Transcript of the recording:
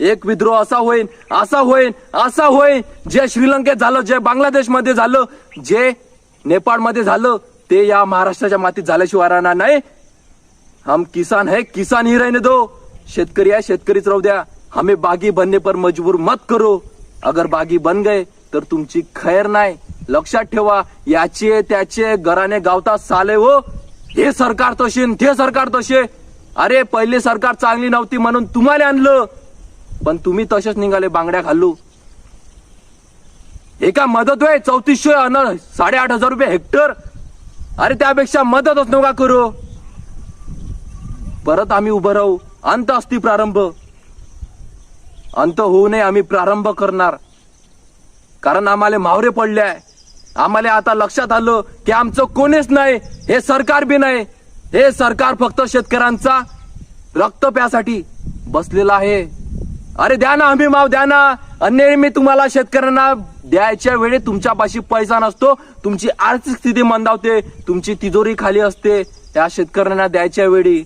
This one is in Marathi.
एक विद्रोह असा होईल असा होईल असा होईल जे श्रीलंकेत झालं जे बांगलादेशमध्ये झालं जे नेपाळमध्ये झालं ते या महाराष्ट्राच्या मातीत झाल्याशिवाय राहणार नाही. हम किसान है किसान ही रहने दो. शेतकरी आहे शेतकरीच राहू द्या. हमें बागी बनने पर मजबूर मत करो. अगर बागी बन गए तर तुमची खैर नाही. लक्षात ठेवा याचे त्याचे घराने गावता साले हो. हे सरकार तसे ते सरकार तसे अरे पहिले सरकार चांगली नव्हती म्हणून तुम्हाला आणलं. पण तुम्ही तसेच निघाले बांगड्या घालू एका मदत होय चौतीसशे अन साडेआठ हजार रुपये हेक्टर. अरे त्यापेक्षा मदतच नका करू. परत आम्ही उभं राहू. अंत असती प्रारंभ. अंत होऊ नये आम्ही प्रारंभ करणार. कारण आम्हाला मावरे पडले आहे. आम्हाला आता लक्षात आलं की आमचं कोणीच नाही हे सरकार बी नाही. हे सरकार फक्त शेतकऱ्यांचा रक्त प्यासाठी बसलेला आहे. अरे द्या ना हमी माव द्या ना. अन्य मी तुम्हाला शेतकऱ्यांना द्यायच्या वेळी तुमच्यापाशी पैसा नसतो. तुमची आर्थिक स्थिती मंदावते. तुमची तिजोरी खाली असते. त्या शेतकऱ्यांना द्यायच्या वेळी.